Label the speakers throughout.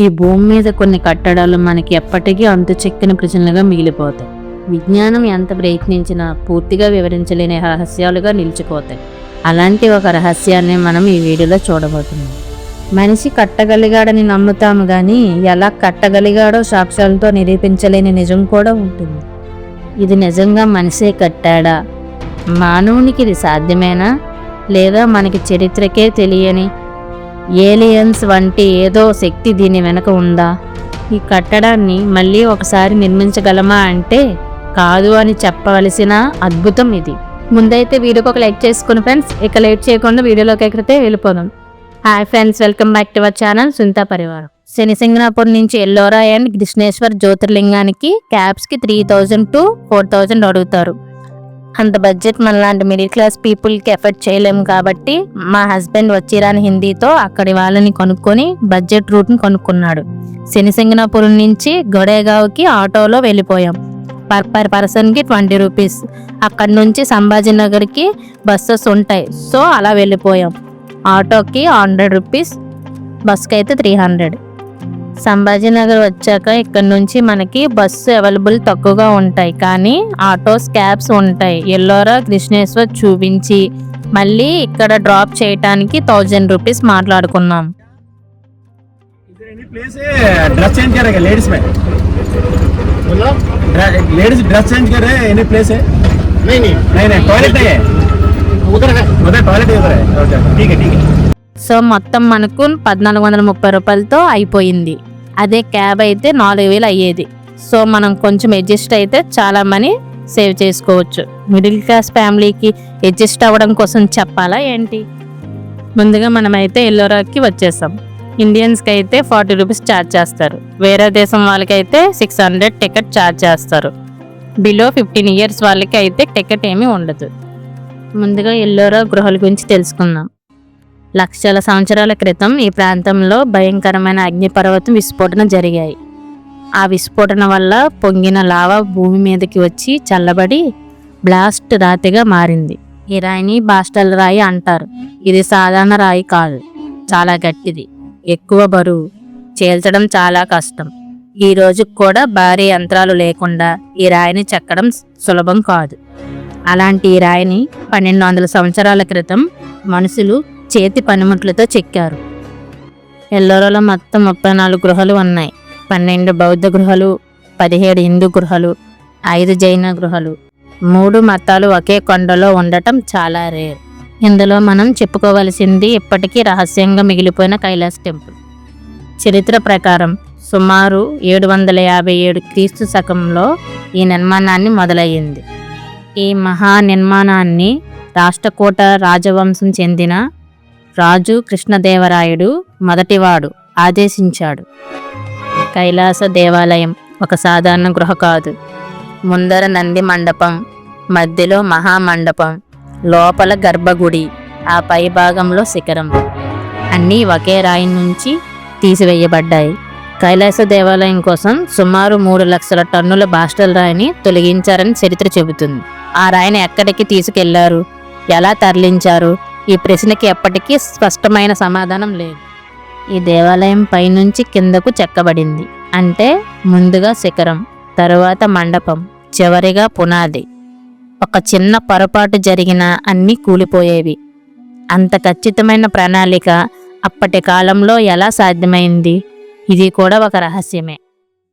Speaker 1: ఈ భూమి మీద కొన్ని కట్టడాలు మనకి ఎప్పటికీ అంతు చెక్కిన ప్రశ్నలుగా మిగిలిపోతాయి. విజ్ఞానం ఎంత ప్రయత్నించినా పూర్తిగా వివరించలేని రహస్యాలుగా నిలిచిపోతాయి. అలాంటి ఒక రహస్యాన్ని మనం ఈ వీడియోలో చూడబోతున్నాం. మనిషి కట్టగలిగాడని నమ్ముతాము కానీ ఎలా కట్టగలిగాడో సాక్ష్యాలతో నిరూపించలేని నిజం కూడా ఉంటుంది. ఇది నిజంగా మనిషే కట్టాడా? మానవునికి ఇది సాధ్యమేనా? లేదా మనకి చరిత్రకే తెలియని ఏలియన్స్ వంటి ఏదో శక్తి దీని వెనక ఉందా? ఈ కట్టడాన్ని మళ్ళీ ఒకసారి నిర్మించగలమా అంటే కాదు అని చెప్పవలసిన అద్భుతం ఇది. ముందైతే వీడియోకి ఒక లైక్ చేసుకుని ఫ్రెండ్స్ ఇక లేట్ చేయకుండా వీడియోలోకి ఎక్కడితే వెళ్ళిపోదాం. Hi friends welcome back to our channel Sunitha పరివారం. శనిసింగనాపురం నుంచి ఎల్లోరా అండ్ కృష్ణేశ్వర్ జ్యోతిర్లింగానికి క్యాబ్స్కి three thousand to four thousand అడుగుతారు. అంత బడ్జెట్ మనలాంటి మిడిల్ క్లాస్ పీపుల్కి ఎఫర్ట్ చేయలేము కాబట్టి మా హస్బెండ్ వచ్చిరాని హిందీతో అక్కడి వాళ్ళని కొనుక్కొని బడ్జెట్ రూట్ని కొనుక్కున్నాడు. శనిసింగనాపురం నుంచి గొడేగావ్కి ఆటోలో వెళ్ళిపోయాం. పర్ పర్ పర్సన్కి ట్వంటీ రూపీస్ అక్కడి నుంచి సంభాజీనగర్కి బస్సెస్ ఉంటాయి. సో అలా వెళ్ళిపోయాం. ఆటోకి హండ్రెడ్ రూపీస్ బస్కి అయితే త్రీ హండ్రెడ్ సంభాజీనగర్ వచ్చాక ఇక్కడ నుంచి మనకి బస్సు అవైలబుల్ తక్కువగా ఉంటాయి కానీ ఆటోస్ క్యాబ్స్ ఉంటాయి ఎల్లోరా కృష్ణేశ్వర్ చూపించి మళ్ళీ ఇక్కడ డ్రాప్ చేయటానికి థౌజండ్ రూపీస్ మాట్లాడుకున్నాం
Speaker 2: इधर एनी प्लेस है ड्रेस चेंज करेगा लेडीज में लेडीज ड्रेस चेंज करे एनी प्लेस है
Speaker 3: नहीं नहीं
Speaker 2: नहीं नहीं टॉयलेट नहीं है
Speaker 3: उधर है
Speaker 2: उधर टॉयलेट उधर है ओके ठीक है ठीक है
Speaker 1: సో మొత్తం మనకు పద్నాలుగు వందల ముప్పై రూపాయలతో అయిపోయింది అదే క్యాబ్ అయితే నాలుగు వేలు అయ్యేది. సో మనం కొంచెం అడ్జస్ట్ అయితే చాలా మనీ సేవ్ చేసుకోవచ్చు. మిడిల్ క్లాస్ ఫ్యామిలీకి అడ్జస్ట్ అవ్వడం కోసం చెప్పాలా ఏంటి? ముందుగా మనమైతే ఎల్లోరాకి వచ్చేసాం. ఇండియన్స్కి అయితే ఫార్టీ రూపీస్ ఛార్జ్ చేస్తారు. వేరే దేశం వాళ్ళకైతే సిక్స్ హండ్రెడ్ టికెట్ ఛార్జ్ చేస్తారు. బిలో ఫిఫ్టీన్ ఇయర్స్ వాళ్ళకి అయితే టికెట్ ఏమీ ఉండదు. ముందుగా ఎల్లోరా గృహాల గురించి తెలుసుకుందాం. లక్షల సంవత్సరాల క్రితం ఈ ప్రాంతంలో భయంకరమైన అగ్నిపర్వతం విస్ఫోటన జరిగాయి. ఆ విస్ఫోటన వల్ల పొంగిన లావా భూమి మీదకి వచ్చి చల్లబడి బ్లాస్ట్ రాతిగా మారింది. ఈ రాయిని బాస్టల్ రాయి అంటారు. ఇది సాధారణ రాయి కాదు. చాలా గట్టిది. ఎక్కువ బరువు. చేల్చడం చాలా కష్టం. ఈ రోజుకు కూడా భారీ యంత్రాలు లేకుండా ఈ రాయిని చెక్కడం సులభం కాదు. అలాంటి ఈ రాయిని పన్నెండు వందల సంవత్సరాల క్రితం మనుషులు చేతి పనిముట్లతో చెక్కారు. ఎల్లోరలో మొత్తం ముప్పై నాలుగు గృహాలు ఉన్నాయి. పన్నెండు బౌద్ధ గృహాలు పదిహేడు హిందూ గృహాలు ఐదు జైన గృహాలు. మూడు మతాలు ఒకే కొండలో ఉండటం చాలా రేర్. ఇందులో మనం చెప్పుకోవలసింది ఇప్పటికీ రహస్యంగా మిగిలిపోయిన కైలాస్ టెంపుల్. చరిత్ర ప్రకారం సుమారు ఏడు వందల యాభై ఏడు క్రీస్తు శకంలో ఈ నిర్మాణాన్ని మొదలయ్యింది. ఈ మహా నిర్మాణాన్ని రాష్ట్రకూట రాజవంశం చెందిన రాజు కృష్ణదేవరాయుడు మొదటివాడు ఆదేశించాడు. కైలాస దేవాలయం ఒక సాధారణ గృహ కాదు. ముందర నంది మండపం మధ్యలో మహామండపం లోపల గర్భగుడి ఆ పై భాగంలో శిఖరం. అన్నీ ఒకే రాయి నుంచి తీసివేయబడ్డాయి. కైలాస దేవాలయం కోసం సుమారు మూడు లక్షల టన్నుల బాస్టల్ రాయిని తొలగించారని చరిత్ర చెబుతుంది. ఆ రాయిని ఎక్కడికి తీసుకెళ్ళారు? ఎలా తరలించారు? ఈ ప్రశ్నకి ఎప్పటికీ స్పష్టమైన సమాధానం లేదు. ఈ దేవాలయం పైనుంచి కిందకు చెక్కబడింది. అంటే ముందుగా శిఖరం తరువాత మండపం చివరిగా పునాది. ఒక చిన్న పొరపాటు జరిగిన అన్నీ కూలిపోయేవి. అంత ఖచ్చితమైన ప్రణాళిక అప్పటి కాలంలో ఎలా సాధ్యమైంది? ఇది కూడా ఒక రహస్యమే.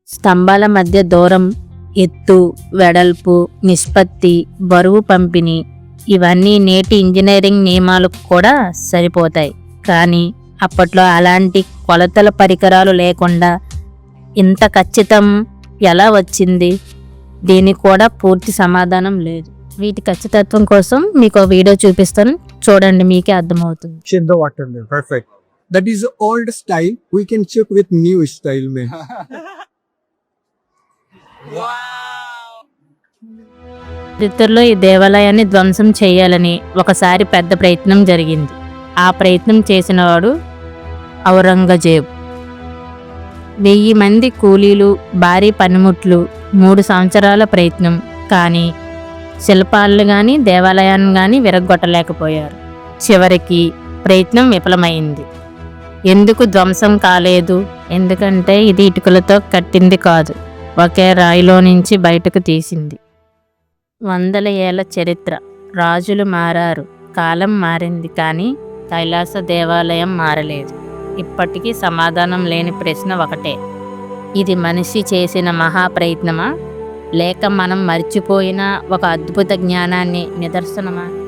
Speaker 1: స్తంభాల మధ్య దూరం ఎత్తు వెడల్పు నిష్పత్తి బరువు పంపిణీ ఇవన్నీ నేటి ఇంజనీరింగ్ నియమాలకు కూడా సరిపోతాయి కానీ అప్పట్లో అలాంటి కొలతల పరికరాలు లేకుండా ఇంత ఖచ్చితం ఎలా వచ్చింది దీనికి కూడా పూర్తి సమాధానం లేదు వీటి ఖచ్చితత్వం కోసం మీకు వీడియో చూపిస్తాను చూడండి మీకే అర్థమవుతుంది
Speaker 3: there. Perfect. That is old style. We can check with new style,
Speaker 1: చరిత్రలో ఈ దేవాలయాన్ని ధ్వంసం చేయాలని ఒకసారి పెద్ద ప్రయత్నం జరిగింది. ఆ ప్రయత్నం చేసినవాడు ఔరంగజేబ్. వెయ్యి మంది కూలీలు భారీ పనిముట్లు మూడు సంవత్సరాల ప్రయత్నం కానీ శిల్పాలను కానీ దేవాలయాన్ని కానీ విరగొట్టలేకపోయారు చివరికి ప్రయత్నం విఫలమైంది. ఎందుకు ధ్వంసం కాలేదు? ఎందుకంటే ఇది ఇటుకలతో కట్టింది కాదు. ఒకే రాయిలో నుంచి బయటకు తీసింది. వందల ఏళ్ళ చరిత్ర. రాజులు మారారు. కాలం మారింది కానీ కైలాస దేవాలయం మారలేదు. ఇప్పటికీ సమాధానం లేని ప్రశ్న ఒకటే. ఇది మనిషి చేసిన మహాప్రయత్నమా? లేక మనం మర్చిపోయిన ఒక అద్భుత జ్ఞానాన్ని నిదర్శనమా?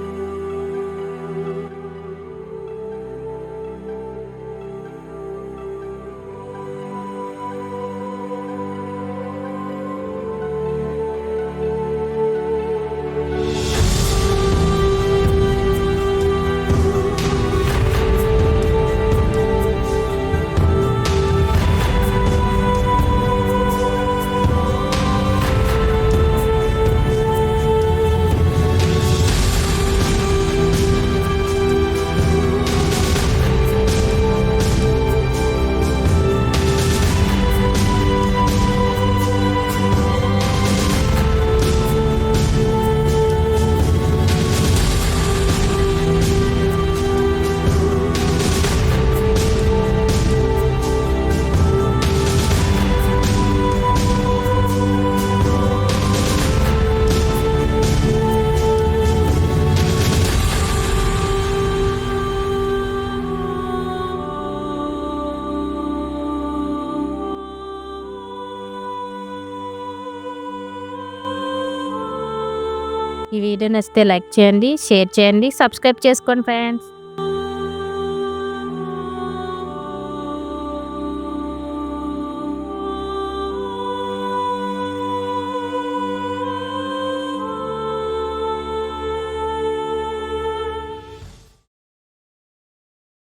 Speaker 1: ఈ వీడియో నచ్చితే లైక్ చేయండి షేర్ చేయండి సబ్స్క్రైబ్ చేసుకోండి ఫ్రెండ్స్.